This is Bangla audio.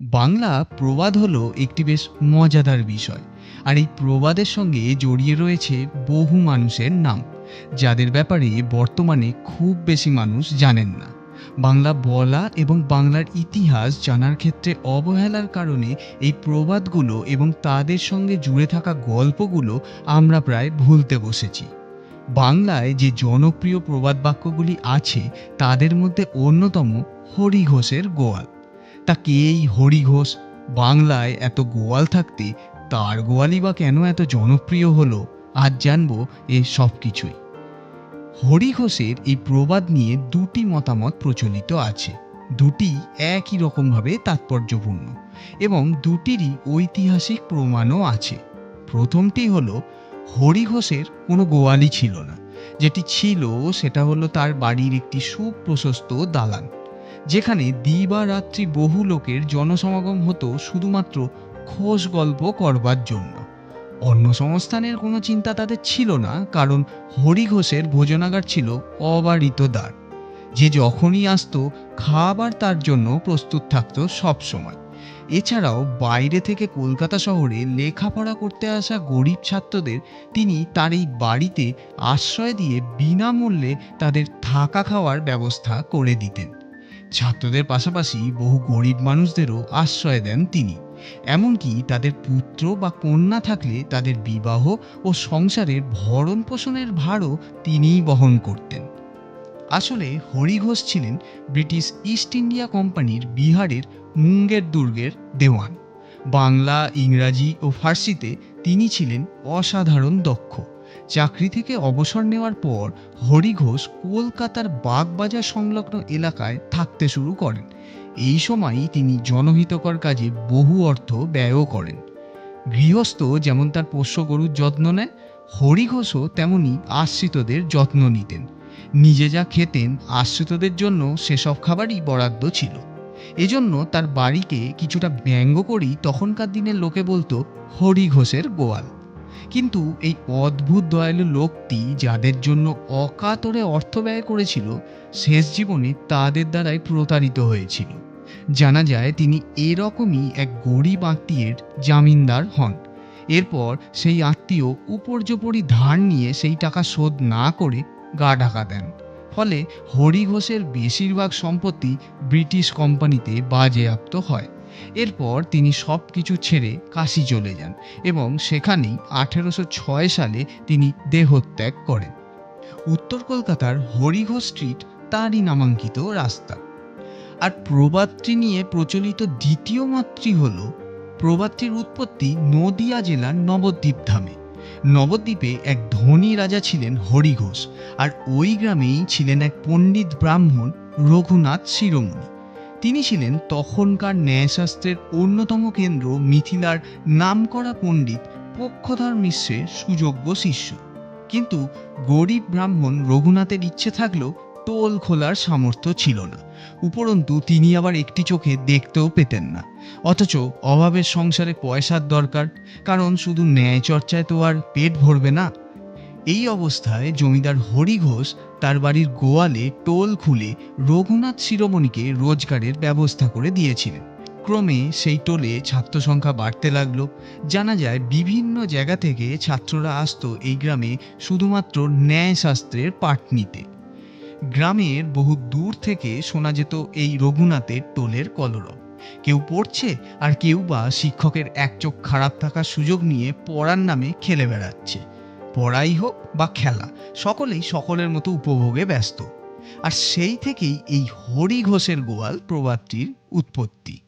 বাংলা প্রবাদ হলো একটি বেশ মজাদার বিষয়। আর এই প্রবাদের সঙ্গে জড়িয়ে রয়েছে বহু মানুষের নাম, যাদের ব্যাপারে বর্তমানে খুব বেশি মানুষ জানেন না। বাংলা বলা এবং বাংলার ইতিহাস জানার ক্ষেত্রে অবহেলার কারণে এই প্রবাদগুলো এবং তাদের সঙ্গে জুড়ে থাকা গল্পগুলো আমরা প্রায় ভুলতে বসেছি। বাংলায় যে জনপ্রিয় প্রবাদ বাক্যগুলি আছে, তাদের মধ্যে অন্যতম হরি ঘোষের গোয়াল। তা কে এই হরি ঘোষ বাংলায় এত গোয়াল থাকতে তার গোয়ালই বা কেন এত জনপ্রিয় হলো? আজ জানব এ সব কিছুই। হরি ঘোষের এই প্রবাদ নিয়ে দুটি মতামত প্রচলিত আছে। দুটি একই রকমভাবে তাৎপর্যপূর্ণ এবং দুটিরই ঐতিহাসিক প্রমাণও আছে। প্রথমটি হলো হরি ঘোষের কোনো গোয়ালই ছিল না। যেটি ছিল সেটা হলো তার বাড়ির একটি সুপ্রশস্ত দালান। যেখানে দিবারাত্রি বহু লোকের জনসমাগম হতো শুধুমাত্র খোশ গল্প করবার জন্য। অন্য সংস্থানের কোনো চিন্তা তাদের ছিল না, কারণ হরি ঘোষের ভোজনাগার ছিল অবারিত দ্বার। যে যখনই আসতো, খাবার তার জন্য প্রস্তুত থাকতো সব সময়। এছাড়াও বাইরে থেকে কলকাতা শহরে লেখাপড়া করতে আসা গরিব ছাত্রদের, তিনি তার এই বাড়িতে আশ্রয় দিয়ে বিনামূল্যে তাদের থাকা খাওয়ার ব্যবস্থা করে দিতেন। ছাত্রদের পাশাপাশি বহু গরিব মানুষদেরও আশ্রয় দেন তিনি। এমনকি তাদের পুত্র বা কন্যা থাকলে তাদের বিবাহ ও সংসারের ভরণ পোষণের ভারও তিনিই বহন করতেন। আসলে হরি ঘোষ ছিলেন ব্রিটিশ ইস্ট ইন্ডিয়া কোম্পানির বিহারের মুঙ্গের দুর্গের দেওয়ান। বাংলা, ইংরাজি ও ফার্সিতে তিনি ছিলেন অসাধারণ দক্ষ। চাকরি থেকে অবসর নেওয়ার পর হরি ঘোষ কলকাতার বাগবাজার সংলগ্ন এলাকায় থাকতে শুরু করেন। এই সময়ই তিনি জনহিতকর কাজে বহু অর্থ ব্যয়ও করেন। গৃহস্থ যেমন তার পোষ্য গরুর যত্ন নেয় হরি ঘোষও তেমনি আশ্রিতদের যত্ন নিতেন। নিজে যা খেতেন, আশ্রিতদের জন্য সেসব খাবারই বরাদ্দ ছিল। এজন্য তার বাড়িকে কিছুটা ব্যঙ্গ করেই তখনকার দিনের লোকে বলতো হরি ঘোষের গোয়াল। কিন্তু এই অদ্ভুত দয়ালু লোকটি যাদের জন্য অকাতরে অর্থ ব্যয় করেছিল, শেষ জীবনে তাদের দ্বারাই প্রতারিত হয়েছিল। জানা যায় তিনি এরকমই এক গরিব আত্মীয়ের জামিনদার হন। এরপর সেই আত্মীয় উপর্যপরি ধার নিয়ে সেই টাকা শোধ না করে গা ঢাকা দেন। ফলে হরি ঘোষের বেশিরভাগ সম্পত্তি ব্রিটিশ কোম্পানিতে বাজেয়াপ্ত হয়। এরপর তিনি সব কিছু ছেড়ে কাশি চলে যান এবং সেখানেই আঠেরোশো ছয় সালে তিনি দেহত্যাগ করেন। উত্তর কলকাতার হরিঘোষ স্ট্রিট তারই নামাঙ্কিত রাস্তা। আর প্রবাদটি নিয়ে প্রচলিত দ্বিতীয় মাতৃ হল প্রবাদটির উৎপত্তি নদিয়া জেলার নবদ্বীপ ধামে। নবদ্বীপে এক ধনী রাজা ছিলেন হরিঘোষ আর ওই গ্রামেই ছিলেন এক পণ্ডিত ব্রাহ্মণ রঘুনাথ শিরোমণি। তিনি ছিলেন তখনকার ন্যায়শাস্ত্রের অন্যতম কেন্দ্র মিথিলার নামকরা পণ্ডিত পক্ষধর মিশ্রের সুযোগ্য শিষ্য। কিন্তু গরিব ব্রাহ্মণ রঘুনাথের ইচ্ছে থাকলেও টোল খোলার সামর্থ্য ছিল না। উপরন্তু তিনি আবার একটি চোখে দেখতেও পেতেন না। অথচ অভাবের সংসারে পয়সার দরকার, কারণ শুধু ন্যায় চর্চায় তো আর পেট ভরবে না। এই অবস্থায় জমিদার হরি ঘোষ তার বাড়ির গোয়ালে টোল খুলে রঘুনাথ শিরোমণিকে রোজগারের ব্যবস্থা করে দিয়েছিলেন। ক্রমে সেই টোলে ছাত্র সংখ্যা বাড়তে লাগল। জানা যায় বিভিন্ন জায়গা থেকে ছাত্ররা আসতো এই গ্রামে শুধুমাত্র ন্যায়শাস্ত্রের পাঠ নিতে। গ্রামের বহু দূর থেকে শোনা যেত এই রঘুনাথের টোলের কলরব। কেউ পড়ছে আর কেউ বা শিক্ষকের এক চোখ খারাপ থাকার সুযোগ নিয়ে পড়ার নামে খেলে বেড়াচ্ছে। পড়াই হোক বা খেলা, সকলেই সকলের মতো উপভোগে ব্যস্ত। আর সেই থেকেই এই হরি ঘোষের গোয়াল প্রবাদটির উৎপত্তি।